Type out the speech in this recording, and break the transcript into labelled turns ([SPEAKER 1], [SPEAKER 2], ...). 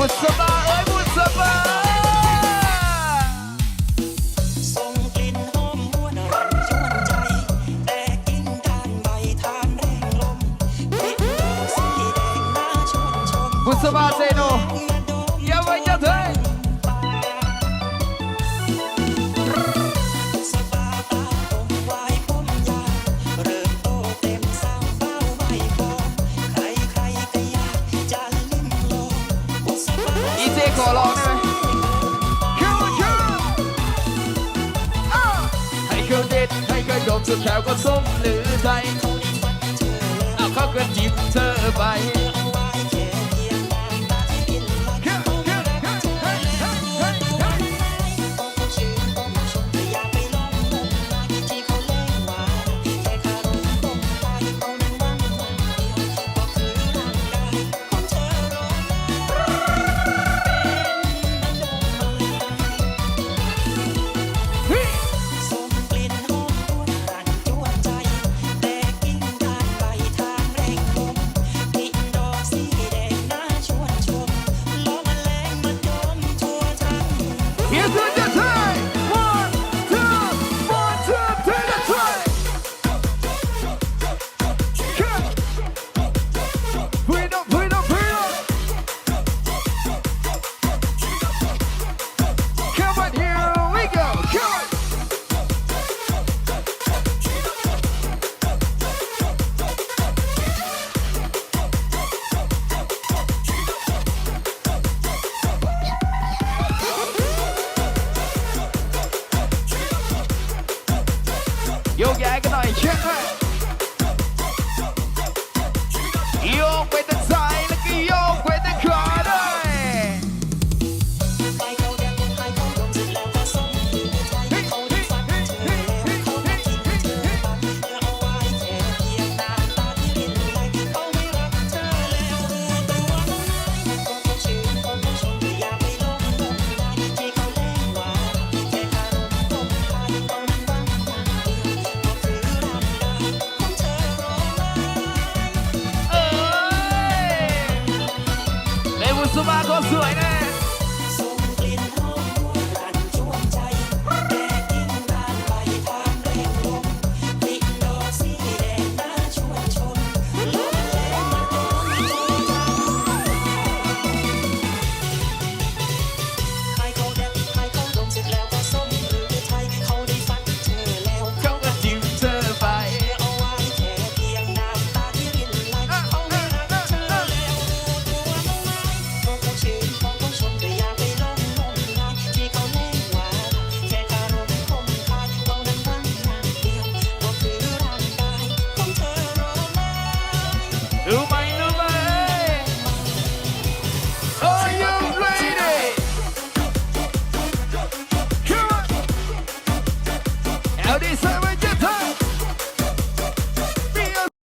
[SPEAKER 1] บุษบาเอ้ยบุษบา
[SPEAKER 2] บุ
[SPEAKER 1] ษบาเซโนยาวไปยาเถย ขอร้องได้ไหมคิวคิวให้เคยเด็ดให้เครื่อมสุดแถวก็ส้มหรือไทย
[SPEAKER 2] เอา
[SPEAKER 1] เขาก็จีบเธอไป
[SPEAKER 2] โยกย้ายกันหน่อยเช็ค
[SPEAKER 1] Nosso Lineup. Ready, seven.